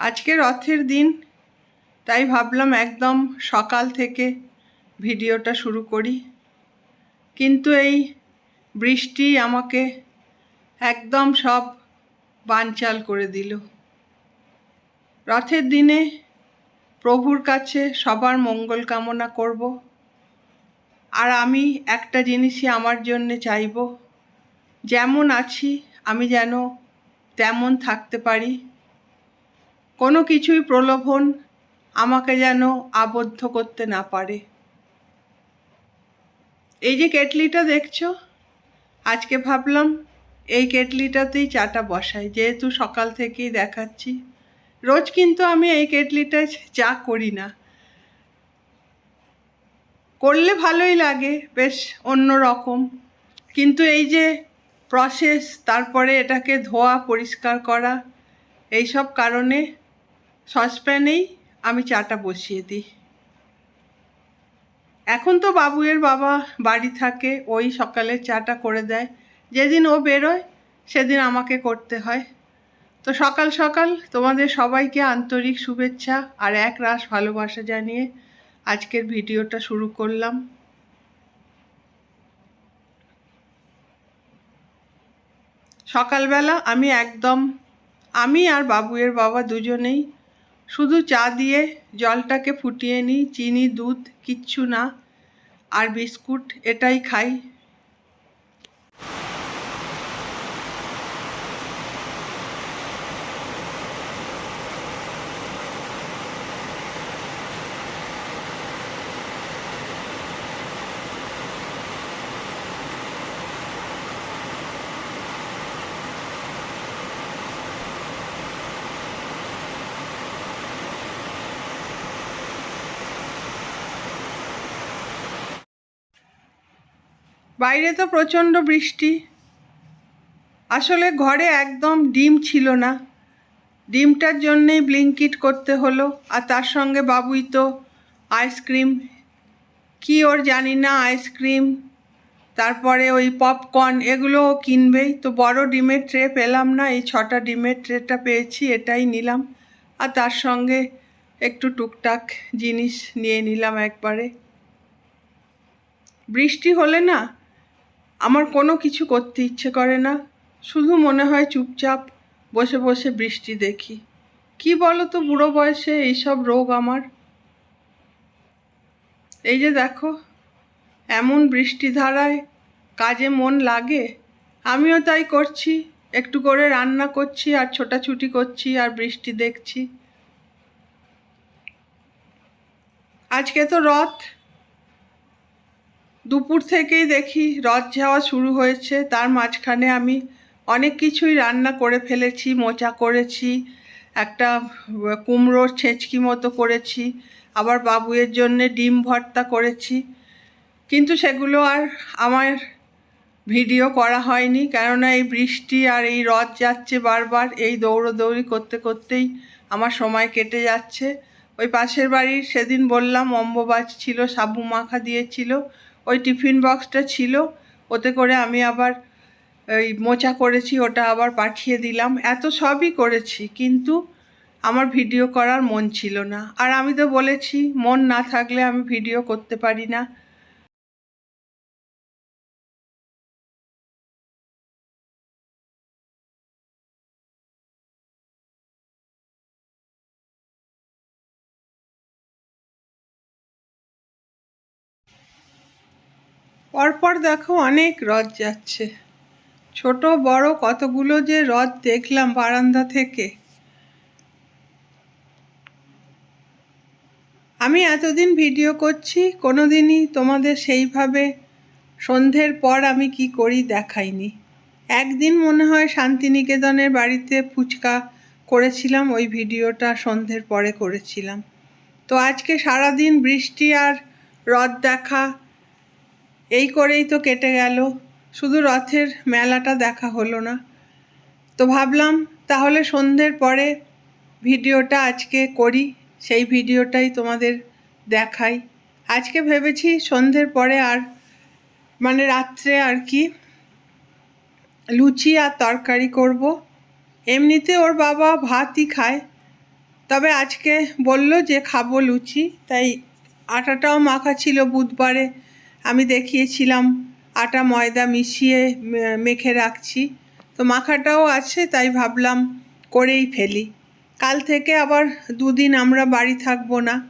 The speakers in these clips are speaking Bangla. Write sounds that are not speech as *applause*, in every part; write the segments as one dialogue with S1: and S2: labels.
S1: আজকে রথের দিন, তাই ভাবলাম একদম সকাল থেকে ভিডিওটা শুরু করি। কিন্তু এই বৃষ্টি আমাকে একদম সব বানচাল করে দিল। রথের দিনে প্রভুর কাছে সবার মঙ্গল কামনা করব। আর আমি একটা জিনিসই আমার জন্যে চাইব, যেমন আছি আমি যেন তেমন থাকতে পারি। কোনো কিছুই প্রলোভন আমাকে যেন আবদ্ধ করতে না পারে। এই যে কেটলিটা দেখছ, আজকে ভাবলাম এই কেটলিটাতেই চাটা বসাই। যেহেতু সকাল থেকেই দেখাচ্ছি, রোজ কিন্তু আমি এই কেটলিটায় চা করি না। করলে ভালোই লাগে, বেশ অন্য রকম কিন্তু এই যে প্রসেস তারপরে এটাকে ধোয়া, পরিষ্কার করা এই সব কারণে সসপ্যানেই আমি চাটা বসিয়ে দিই। এখন তো বাবুয়ের বাবা বাড়ি থাকে, ওই সকালে চাটা করে দেয়। যেদিন ও বেরোয়, সেদিন আমাকে করতে হয়। তো সকাল সকাল তোমাদের সবাইকে আন্তরিক শুভেচ্ছা আর এক রাস ভালোবাসা জানিয়ে আজকের ভিডিওটা শুরু করলাম। সকালবেলা আমি একদম, আমি আর বাবুয়ের বাবা দুজনেই শুধু চা দিয়ে জলটাকে ফুটিয়ে নিই চিনি দুধ কিচ্ছু না আর বিস্কুট এটাই খাই। বাইরে তো প্রচণ্ড বৃষ্টি। আসলে ঘরে একদম ডিম ছিল না। ডিমটার জন্যেই ব্লিঙ্কিট করতে হলো, আর তার সঙ্গে বাবুই তো আইসক্রিম। কি ওর জানি না, আইসক্রিম, তারপরে ওই পপকর্ন এগুলোও কিনবেই তো বড় ডিমের ট্রে পেলাম না, এই ছটা ডিমের ট্রেটা পেয়েছি, এটাই নিলাম। আর তার সঙ্গে একটু টুকটাক জিনিস নিয়ে নিলাম একবারে। বৃষ্টি হলে না আমার কোনো কিছু করতে ইচ্ছে করে না। শুধু মনে হয় চুপচাপ বসে বসে বৃষ্টি দেখি। কি বলো তো বুড়ো বয়সে এইসব রোগ আমার? এই যে দেখো, এমন বৃষ্টি ধারায় কাজে মন লাগে। আমিও তাই করছি, একটু করে রান্না করছি আর ছোটাছুটি করছি আর বৃষ্টি দেখছি। আজকে তো রথ দুপুর থেকেই দেখি রথ যাওয়া শুরু হয়েছে। তার মাঝখানে আমি অনেক কিছুই রান্না করে ফেলেছি, মোচা করেছি, একটা কুমড়োর ছেঁচকি মতো করেছি, আবার বাবুয়ের জন্যে ডিম ভর্তা করেছি। কিন্তু সেগুলো আর আমার ভিডিও করা হয়নি, কেননা এই বৃষ্টি আর এই রথ যাচ্ছে বারবার, এই দৌড়োদৌড়ি করতে করতেই আমার সময় কেটে যাচ্ছে। ওই পাশের বাড়ির সেদিন বললাম অম্ববাজ ছিল, সাবু মাখা দিয়েছিল ওই টিফিন বক্সটা ছিল, ওতে করে আমি আবার ওই মোচা করেছি, ওটা আবার পাঠিয়ে দিলাম। এত সবই করেছি, কিন্তু আমার ভিডিও করার মন ছিল না। আর আমি তো বলেছি, মন না থাকলে আমি ভিডিও করতে পারি না। পরপর দেখো অনেক রথ যাচ্ছে। ছোট, বড় কতগুলো যে রথ দেখলাম বারান্দা থেকে। আমি এতদিন ভিডিও করছি কোনো দিনই তোমাদের সেইভাবে সন্ধ্যের পর আমি কি করি দেখাইনি। একদিন মনে হয় শান্তিনিকেতনের বাড়িতে ফুচকা করেছিলাম, ওই ভিডিওটা সন্ধ্যের পরে করেছিলাম। তো আজকে সারাদিন বৃষ্টি আর রথ দেখা এই করেই তো কেটে গেল। শুধু রথের মেলাটা দেখা হলো না। তো ভাবলাম, তাহলে সন্ধ্যের পরে ভিডিওটা আজকে করি। সেই ভিডিওটাই তোমাদের দেখাই। আজকে ভেবেছি সন্ধ্যের পরে আর মানে রাত্রে আর কি, লুচি আর তরকারি করব। এমনিতে ওর বাবা ভাতই খায়। তবে আজকে বলল যে খাব লুচি, তাই আটাটাও মাখা ছিল বুধবারে। আমি দেখিয়েছিলাম, আটা, ময়দা মিশিয়ে মেখে রাখছি। তো মাখাটাও আছে, তাই ভাবলাম করেই ফেলি। কাল থেকে আবার দুদিন আমরা বাড়ি থাকব না।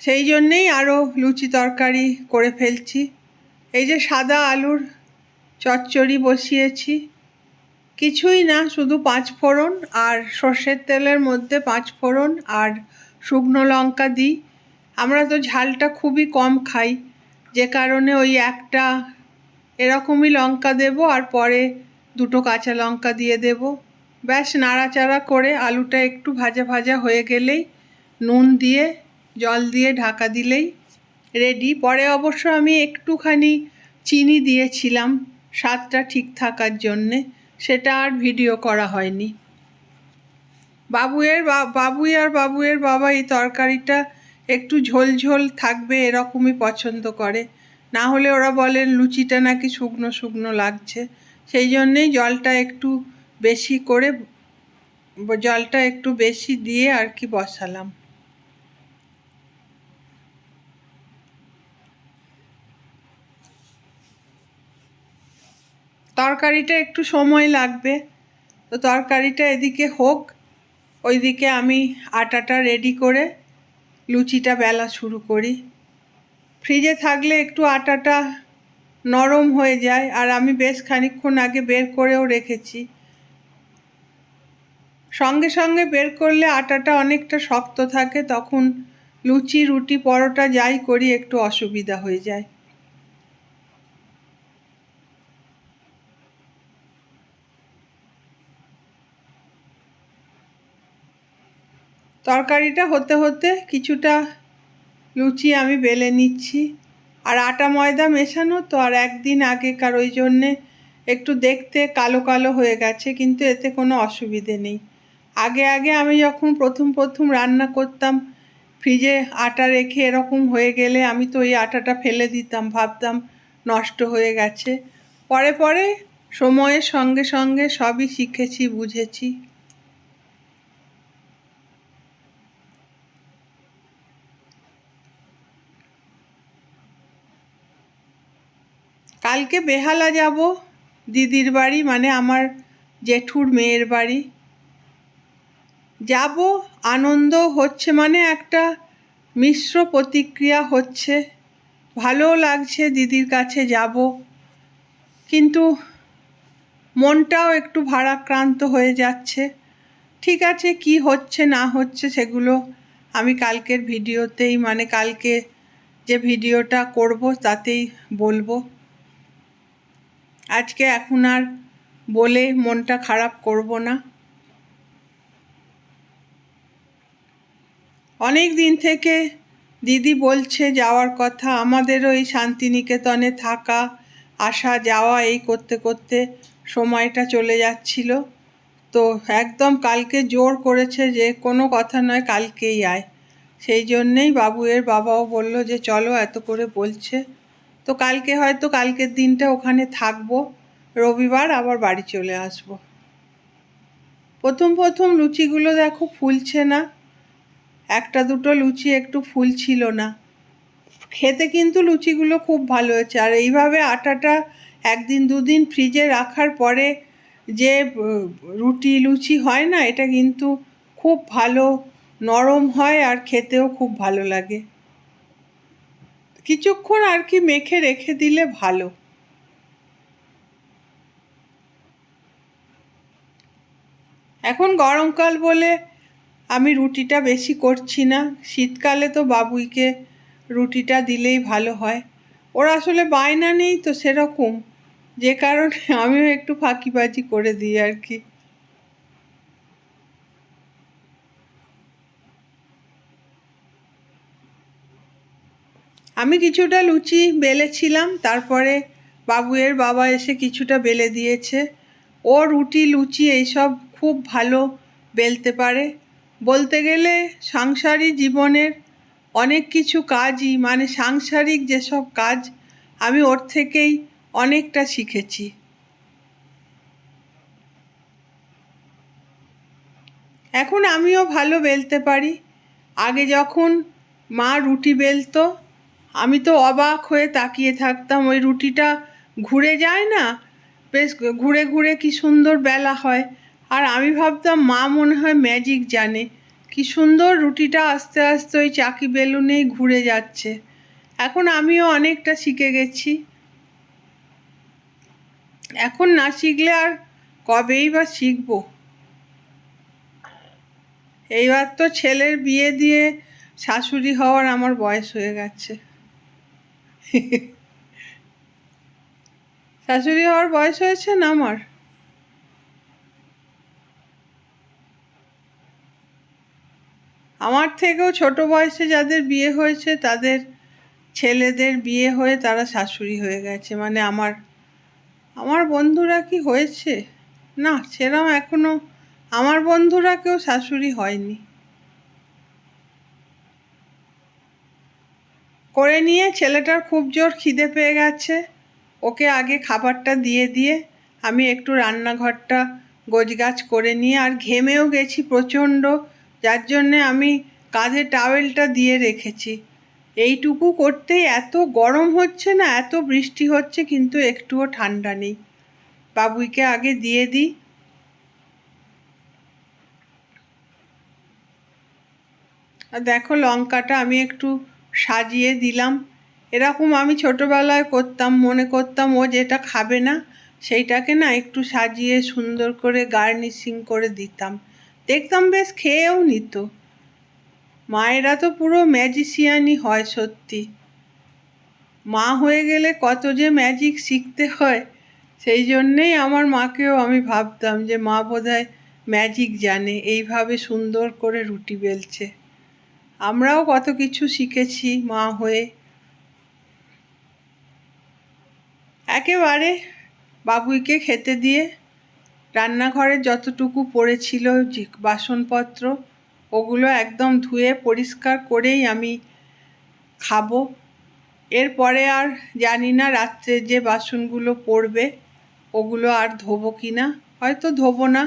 S1: সেই জন্যেই আরও লুচি তরকারি করে ফেলছি। এই যে সাদা আলুর চচ্চড়ি বসিয়েছি। কিছুই না, শুধু পাঁচ ফোড়ন আর সর্ষের তেলের মধ্যে পাঁচ ফোড়ন আর শুকনো লঙ্কা দিই। আমরা তো ঝালটা খুবই কম খাই, যে কারণে ওই একটা এরকমই লঙ্কা দেব আর পরে দুটো কাঁচা লঙ্কা দিয়ে দেব। ব্যাস, নাড়াচাড়া করে আলুটা একটু ভাজা ভাজা হয়ে গেলেই নুন দিয়ে, জল দিয়ে ঢাকা দিলেই রেডি পরে অবশ্য আমি একটুখানি চিনি দিয়েছিলাম স্বাদটা ঠিক থাকার জন্যে, সেটা আর ভিডিও করা হয়নি। বাবুয়ের বাবুই আর বাবুয়ের বাবা এই তরকারিটা একটু ঝোল ঝোল থাকবে এরকমই পছন্দ করে। না হলে ওরা বলেন লুচিটা নাকি শুকনো শুকনো লাগছে। সেই জন্যেই জলটা একটু বেশি করে, জলটা একটু বেশি দিয়ে আর কি বসালাম। তরকারিটা একটু সময় লাগবে। তো তরকারিটা এদিকে হোক, ওইদিকে আমি আটাটা রেডি করে লুচিটা বেলা শুরু করি। ফ্রিজে থাকলে একটু আটাটা নরম হয়ে যায়, আর আমি বেশ খানিক্ষণ আগে বের করেও রেখেছি। সঙ্গে সঙ্গে বের করলে আটাটা অনেকটা শক্ত থাকে, তখন লুচি, রুটি, পরোটা যাই করি, একটু অসুবিধা হয়ে যায়। তরকারিটা হতে হতে কিছুটা লুচি আমি বেলে নিচ্ছি। আর আটা ময়দা মেশানো তো আর একদিন আগেকার ওই জন্যে একটু দেখতে কালো কালো হয়ে গেছে, কিন্তু এতে কোনো অসুবিধে নেই। আগে আগে আমি যখন প্রথম প্রথম রান্না করতাম, ফ্রিজে আটা রেখে এরকম হয়ে গেলে আমি তো ওই আটাটা ফেলে দিতাম, ভাবতাম নষ্ট হয়ে গেছে। পরে পরে সময়ের সঙ্গে সঙ্গে সবই শিখেছি, বুঝেছি। কালকে বেহালা যাব দিদির বাড়ি মানে আমার জেঠুর মেয়ের বাড়ি। যাব, আনন্দ হচ্ছে মানে একটা মিশ্র প্রতিক্রিয়া হচ্ছে। ভালোও লাগছে দিদির কাছে যাব, কিন্তু মনটাও একটু ভারাক্রান্ত হয়ে যাচ্ছে। ঠিক আছে, কি হচ্ছে না হচ্ছে সেগুলো আমি কালকের ভিডিওতেই মানে কালকে যে ভিডিওটা করব তাতেই বলব। আজকে এখন আর বলে মনটা খারাপ করব না। অনেক দিন থেকে দিদি বলছে যাওয়ার কথা আমাদেরও এই শান্তিনিকেতনে থাকা, আসা, যাওয়া এই করতে করতে সময়টা চলে যাচ্ছিল। তো একদম কালকে জোর করেছে যে কোনো কথা নয়, কালকেই আয়। সেই জন্যেই বাবুয়ের বাবাও বলল যে, চলো, এত করে বলছে। তো কালকে হয়তো কালকের দিনটা ওখানে থাকব, রবিবার আবার বাড়ি চলে আসব। প্রথম প্রথম লুচিগুলো দেখো ফুলছে না, একটা দুটো লুচি একটু ফুল ছিল না। খেতে কিন্তু লুচিগুলো খুব ভালো হয়েছে, আর এইভাবে আটাটা একদিন দুদিন ফ্রিজে রাখার পরে যে রুটি লুচি হয় না, এটা কিন্তু খুব ভালো, নরম হয় আর খেতেও খুব ভালো লাগে। কিছুক্ষণ আর কি মেখে রেখে দিলে ভালো। এখন গরমকাল বলে আমি রুটিটা বেশি করছি না। শীতকালে তো বাবুইকে রুটিটা দিলেই ভালো হয়। ওর আসলে বায়না নেই তো সেরকম। যে কারণে আমিও একটু ফাঁকিবাজি করে দিই আর কি। আমি কিছুটা লুচি বেলেছিলাম, তারপরে বাবুয়ের বাবা এসে কিছুটা বেলে দিয়েছে। ও রুটি, লুচি এইসব খুব ভালো বেলতে পারে। বলতে গেলে সাংসারিক জীবনের অনেক কিছু কাজই মানে সাংসারিক যেসব কাজ আমি ওর থেকেই অনেকটা শিখেছি। এখন আমিও ভালো বেলতে পারি। আগে যখন মা রুটি বেলতো আমি তো অবাক হয়ে তাকিয়ে থাকতাম, ওই রুটিটা ঘুরে যায় না? বেশ ঘুরে ঘুরে কি সুন্দর বেলা হয়। আর আমি ভাবতাম, মা মনে হয় ম্যাজিক জানে। কি সুন্দর রুটিটা আস্তে আস্তে ওই চাকি বেলুনেই ঘুরে যাচ্ছে। এখন আমিও অনেকটা শিখে গেছি। এখন না শিখলে আর কবেই বা শিখব? এইবার তো ছেলের বিয়ে দিয়ে শাশুড়ি হওয়ার আমার বয়স হয়ে গেছে। *laughs* শাশুড়ি হওয়ার বয়স হয়েছে না আমার? আমার থেকেও ছোট বয়সে যাদের বিয়ে হয়েছে, তাদের ছেলেদের বিয়ে হয়ে তারা শাশুড়ি হয়ে গেছে। মানে আমার আমার বন্ধুরা কি হয়েছে? না সেরম এখনও, আমার বন্ধুরা কেউ শাশুড়ি হয়নি। করে নিয়ে ছেলেটার খুব জোর খিদে পেয়ে গেছে। ওকে আগে খাবারটা দিয়ে দিয়ে আমি একটু রান্নাঘরটা গোছগাছ করে নিয়ে আর ঘেমেও গেছি প্রচণ্ড, যার জন্যে আমি কাঁধে টাওয়েলটা দিয়ে রেখেছি। এইটুকু করতেই এত গরম হচ্ছে না, এত বৃষ্টি হচ্ছে কিন্তু একটুও ঠান্ডা নেই। বাবুইকে আগে দিয়ে দিই। আর দেখো লঙ্কাটা আমি একটু সাজিয়ে দিলাম। এরকম আমি ছোটোবেলায় করতাম, মনে করতাম ও যেটা খাবে না, সেইটাকে না একটু সাজিয়ে সুন্দর করে গার্নিশিং করে দিতাম। দেখতাম বেশ খেয়েও নিত। মায়েরা তো পুরো ম্যাজিশিয়ানই হয় সত্যি। মা হয়ে গেলে কত যে ম্যাজিক শিখতে হয়, সেই জন্যেই আমার মাকেও আমি ভাবতাম যে মা বোধহয় ম্যাজিক জানে, এইভাবে সুন্দর করে রুটি বেলছে। আমরাও কত কিছু শিখেছি মা হয়ে। একেবারে বাবুইকে খেতে দিয়ে রান্নাঘরে যতটুকু পড়েছিল বাসনপত্র, ওগুলো একদম ধুয়ে পরিষ্কার করেই আমি খাব। এরপরে আর জানি না রাত্রে যে বাসনগুলো পড়বে, ওগুলো আর ধোবো কি না হয়তো ধোবো না,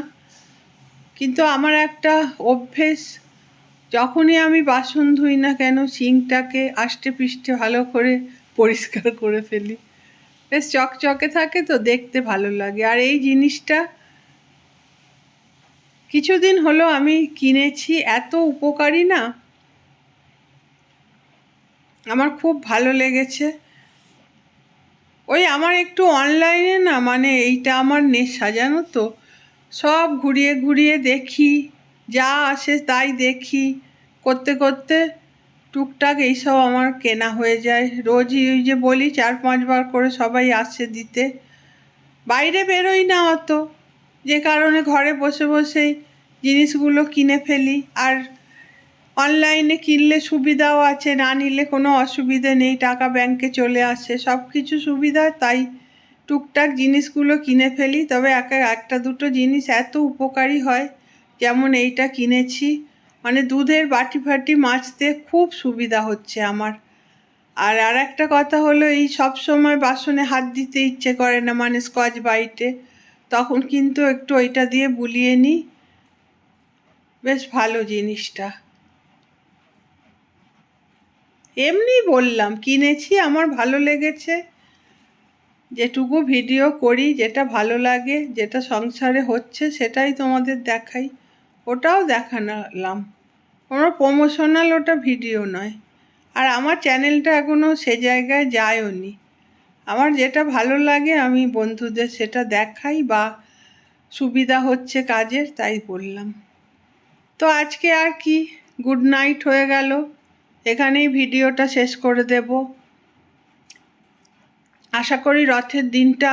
S1: কিন্তু আমার একটা অভ্যেস যখনই আমি বাসন ধুই না কেন সিঙ্কটাকে আষ্টে পিষ্টে ভালো করে পরিষ্কার করে ফেলি। বেশ চকচকে থাকে তো, দেখতে ভালো লাগে। আর এই জিনিসটা কিছুদিন হলো আমি কিনেছি, এত উপকারী না। আমার খুব ভালো লেগেছে। ওই আমার একটু অনলাইনে না মানে এইটা আমার নেশা, জানো তো? সব ঘুরিয়ে ঘুরিয়ে দেখি। যা আসে তাই দেখি। করতে করতে টুকটাক এইসব আমার কেনা হয়ে যায়। রোজই ওই যে বলি, চার পাঁচবার করে সবাই আসছে দিতে। বাইরে বেরোই না অত। যে কারণে ঘরে বসে বসেই জিনিসগুলো কিনে ফেলি। আর অনলাইনে কিনলে সুবিধাও আছে, না নিলে কোনো অসুবিধে নেই। টাকা ব্যাংকে চলে আসে। সব কিছু সুবিধা, তাই টুকটাক জিনিসগুলো কিনে ফেলি। তবে একা একটা দুটো জিনিস এত উপকারী হয়। যেমন এইটা কিনেছি? মানে দুধের বাটি ফাটি মাজতে খুব সুবিধা হচ্ছে আমার। আর আর একটা কথা হলো, এই সব সময় বাসনে হাত দিতে ইচ্ছে করে না মানে স্কচ বাইটে। তখন কিন্তু একটু ওইটা দিয়ে বুলিয়ে নিই। বেশ ভালো জিনিসটা। এমনি বললাম, কিনেছি, আমার ভালো লেগেছে। যেটুকু ভিডিও করি, যেটা ভালো লাগে, যেটা সংসারে হচ্ছে, সেটাই তোমাদের দেখাই। ওটাও দেখালাম। কোনো প্রমোশনাল ওটা ভিডিও নয়। আর আমার চ্যানেলটা এখনও সে জায়গায় যায়ও নি আমার যেটা ভালো লাগে আমি বন্ধুদের সেটা দেখাই বা সুবিধা হচ্ছে কাজের, তাই বললাম। তো আজকে আর কি? গুড নাইট হয়ে গেল। এখানেই ভিডিওটা শেষ করে দেব। আশা করি রথের দিনটা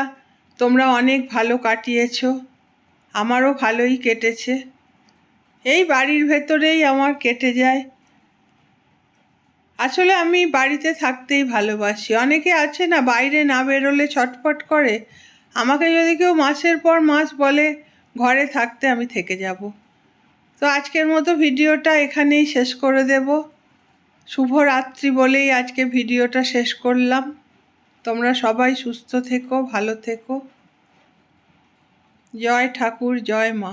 S1: তোমরা অনেক ভালো কাটিয়েছ। আমারও ভালোই কেটেছে। এই বাড়ির ভেতরেই আমার কেটে যায়। আসলে আমি বাড়িতে থাকতেই ভালোবাসি। অনেকে আছে না, বাইরে না বেরোলে ছটফট করে। আমাকে যদি কেউ মাসের পর মাস বলে, ঘরে থাকতে আমি থেকে যাব। তো আজকের মতো ভিডিওটা এখানেই শেষ করে দেব। শুভরাত্রি বলেই আজকে ভিডিওটা শেষ করলাম। তোমরা সবাই সুস্থ থেকো, ভালো থেকো। জয় ঠাকুর, জয় মা।